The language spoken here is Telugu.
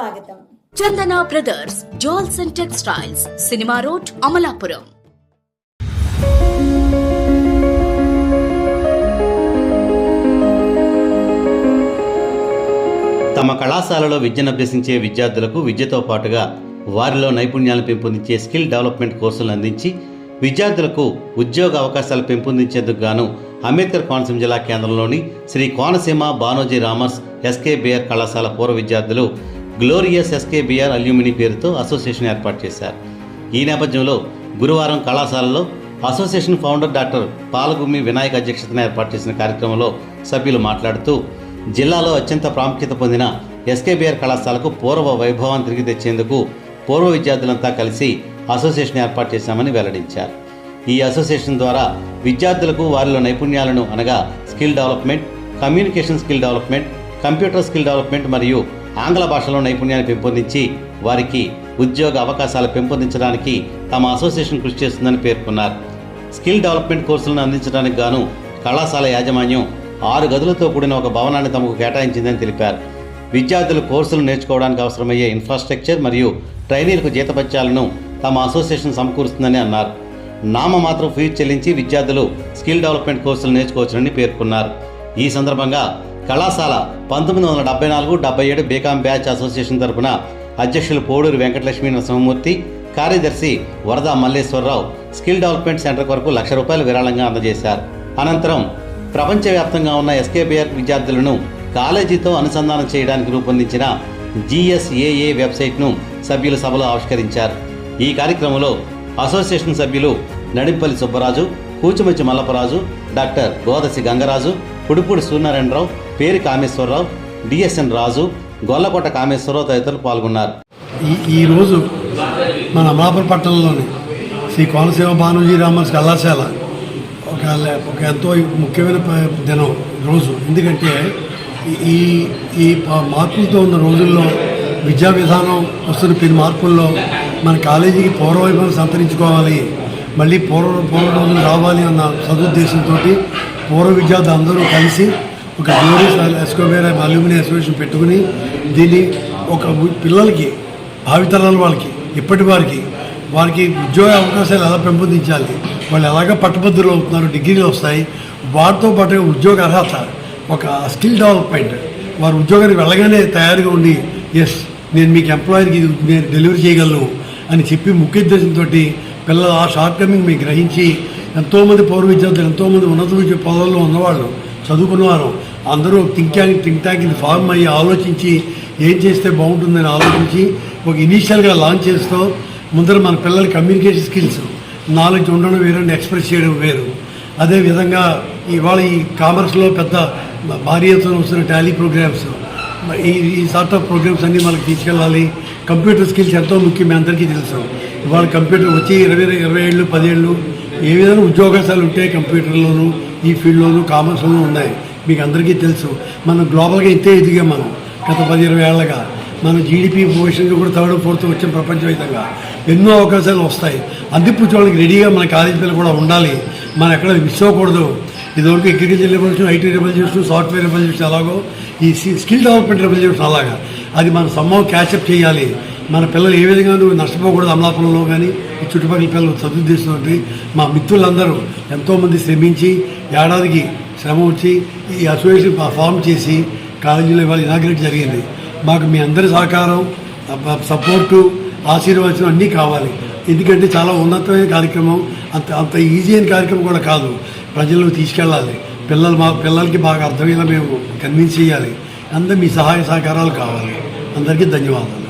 స్వాగతం. Chandana brothers jewels and textiles cinema road Amalapuram. తమ కళాశాలలో విద్యను అభ్యసించే విద్యార్థులకు విద్యతో పాటుగా వారిలో నైపుణ్యాలను పెంపొందించే స్కిల్ డెవలప్మెంట్ కోర్సులను అందించి విద్యార్థులకు ఉద్యోగ అవకాశాలు పెంపొందించేందుకు గాను అంబేద్కర్ కోనసీమ జిల్లా కేంద్రంలోని శ్రీ కోనసీమ బానోజీ రామర్స్ ఎస్కే బిఆర్ కళాశాల పూర్వ విద్యార్థులు గ్లోరియస్ ఎస్కేబిఆర్ అల్యూమిని పేరుతో అసోసియేషన్ ఏర్పాటు చేశారు. ఈ నేపథ్యంలో గురువారం కళాశాలలో association founder doctor Palagummi Vinayak అధ్యక్షతన ఏర్పాటు చేసిన కార్యక్రమంలో సభ్యులు మాట్లాడుతూ జిల్లాలో అత్యంత ప్రాముఖ్యత పొందిన ఎస్కేబిఆర్ కళాశాలకు పూర్వ వైభవాన్ని తిరిగి తెచ్చేందుకు పూర్వ విద్యార్థులంతా కలిసి అసోసియేషన్ ఏర్పాటు చేశామని వెల్లడించారు. ఈ అసోసియేషన్ ద్వారా విద్యార్థులకు వారిలో నైపుణ్యాలను అనగా skill development communication skill development computer skill development మరియు ఆంగ్ల భాషలో నైపుణ్యాన్ని పెంపొందించి వారికి ఉద్యోగ అవకాశాలు పెంపొందించడానికి తమ అసోసియేషన్ కృషి చేస్తుందని పేర్కొన్నారు. స్కిల్ డెవలప్మెంట్ కోర్సులను అందించడానికి గాను కళాశాల యాజమాన్యం ఆరు గదులతో కూడిన ఒక భవనాన్ని తమకు కేటాయించిందని తెలిపారు. విద్యార్థులు కోర్సులు నేర్చుకోవడానికి అవసరమయ్యే ఇన్ఫ్రాస్ట్రక్చర్ మరియు ట్రైనీలకు జీతభత్యాలను తమ అసోసియేషన్ సమకూరుస్తుందని అన్నారు. నామమాత్రం ఫీజు చెల్లించి విద్యార్థులు స్కిల్ డెవలప్మెంట్ కోర్సులు నేర్చుకోవచ్చునని పేర్కొన్నారు. ఈ సందర్భంగా కళాశాల పంతొమ్మిది వందల డెబ్బై నాలుగు డెబ్బై ఏడు బీకాం బ్యాచ్ అసోసియేషన్ తరపున అధ్యక్షులు పోడూరు వెంకటలక్ష్మీ నరసింహమూర్తి కార్యదర్శి వరద మల్లేశ్వరరావు స్కిల్ డెవలప్మెంట్ సెంటర్ కొరకు లక్ష రూపాయలు విరాళంగా అందజేశారు. అనంతరం ప్రపంచవ్యాప్తంగా ఉన్న ఎస్కేబీఆర్ విద్యార్థులను కాలేజీతో అనుసంధానం చేయడానికి రూపొందించిన జిఎస్ఏఏ వెబ్సైట్ను సభ్యుల సభలో ఆవిష్కరించారు. ఈ కార్యక్రమంలో అసోసియేషన్ సభ్యులు నడింపల్లి సుబ్బరాజు కూచుమచ్చి మల్లపరాజు డాక్టర్ గోదసి గంగరాజు పుడుపూడి సూర్యనారాయణరావు పేరు కామేశ్వరరావు డిఎస్ఎన్ రాజు గొల్లకోట కామేశ్వరరావు తదితరులు పాల్గొన్నారు. ఈ ఈరోజు మన అమలాపురం పట్టణంలోని శ్రీ కోనసీమ భానుజీ రామర్స్ కళాశాల ఒక ఒక ఎంతో ముఖ్యమైన దినం రోజు. ఎందుకంటే ఈ ఈ మార్పులతో ఉన్న రోజుల్లో విద్యా విధానం వస్తున్న పెను మార్పుల్లో మన కాలేజీకి పూర్వవైభవం సంతరించుకోవాలి మళ్ళీ పూర్వ పూర్వ రోజులు రావాలి అన్న సదుద్దేశంతో పూర్వ విద్యార్థులు అందరూ కలిసి ఒక గ్లోరీస్ ఎస్కోబేర్ అల్యూమిని అసోసియేషన్ పెట్టుకుని దీన్ని ఒక పిల్లలకి భావితరాల వాళ్ళకి ఇప్పటి వారికి వారికి ఉద్యోగ అవకాశాలు ఎలా పెంపొందించాలి వాళ్ళు ఎలాగ పట్టుబద్దులు అవుతున్నారు డిగ్రీలు వస్తాయి వాటితో పాటు ఉద్యోగ అర్హత ఒక స్కిల్ డెవలప్మెంట్ వారు ఉద్యోగానికి వెళ్ళగానే తయారుగా ఉండి ఎస్ నేను మీకు ఎంప్లాయర్కి ఇది నేను డెలివరీ చేయగలను అని చెప్పి ముఖ్య ఉద్దేశంతో పిల్లలు ఆ షార్ట్ కమింగ్ మీకు గ్రహించి ఎంతోమంది పౌర విద్యార్థులు ఎంతోమంది ఉన్నత విద్య పదవుల్లో ఉన్నవాళ్ళు చదువుకున్నవారు అందరూ థింక్ ట్యాంక్ థింక్ ట్యాంక్ ఇది ఫార్మ్ అయ్యి ఆలోచించి ఏం చేస్తే బాగుంటుందని ఆలోచించి ఒక ఇనీషియల్గా లాంచ్ చేస్తూ. ముందర మన పిల్లల కమ్యూనికేషన్ స్కిల్స్ నాలెడ్జ్ ఉండడం వేరు ఎక్స్ప్రెస్ చేయడం వేరు. అదేవిధంగా ఇవాళ ఈ కామర్స్లో పెద్ద భారీ ఎత్తున వస్తున్న టాలీ ప్రోగ్రామ్స్ ఈ ఈ సార్ట్ ఆఫ్ ప్రోగ్రామ్స్ అన్నీ మనకు తీసుకెళ్ళాలి. కంప్యూటర్ స్కిల్స్ ఎంతో ముఖ్యం మీ అందరికీ తెలుసు. ఇవాళ కంప్యూటర్ వచ్చి ఇరవై ఇరవై ఏళ్ళు పదేళ్ళు ఏ విధంగా ఉద్యోగాశాలు ఉంటాయి కంప్యూటర్లోను ఈ ఫీల్డ్లోను కామర్స్లోనూ ఉన్నాయి. మీకు అందరికీ తెలుసు. మనం గ్లోబల్గా ఇంతే ఎదిగాం మనం. గత పది ఇరవై ఏళ్ళగా. మన జీడిపి పొజిషన్కి కూడా థర్డ్ ఫోర్త్ వచ్చిన ప్రపంచవ్యాప్తంగా ఎన్నో అవకాశాలు వస్తాయి. అందిపుచ్చుకోవడానికి రెడీగా మన కాలేజీ పిల్లలు కూడా ఉండాలి. మనం ఎక్కడ మిస్ అవ్వకూడదు. ఇదివరకు agriculture revolution IT revolution software revolution అలాగో ఈ స్కిల్ డెవలప్మెంట్ రెవల్యూషన్ అలాగా. అది మనం సమ్మం క్యాచప్ చేయాలి. మన పిల్లలు ఏ విధంగా నువ్వు నష్టపోకూడదు అమలాపురంలో కానీ ఈ చుట్టుపక్కల పిల్లలు చదువుతీస్తుంటే మా మిత్రులందరూ ఎంతోమంది శ్రమించి ఏడాదికి శ్రమ వచ్చి ఈ అసోసియేషన్ ఫామ్ చేసి కాలేజీలో ఇవాళ ఇనాగ్రేట్ జరిగింది. మాకు మీ అందరి సహకారం సపోర్టు ఆశీర్వచనం అన్నీ కావాలి. ఎందుకంటే చాలా ఉన్నతమైన కార్యక్రమం అంత అంత ఈజీ అయిన కార్యక్రమం కూడా కాదు. ప్రజల్లో తీసుకెళ్ళాలి. పిల్లలు మా పిల్లలకి బాగా అర్థమయ్యేలా మేము కన్విన్స్ చేయాలి. అందరూ మీ సహాయ సహకారాలు కావాలి. అందరికీ ధన్యవాదాలు.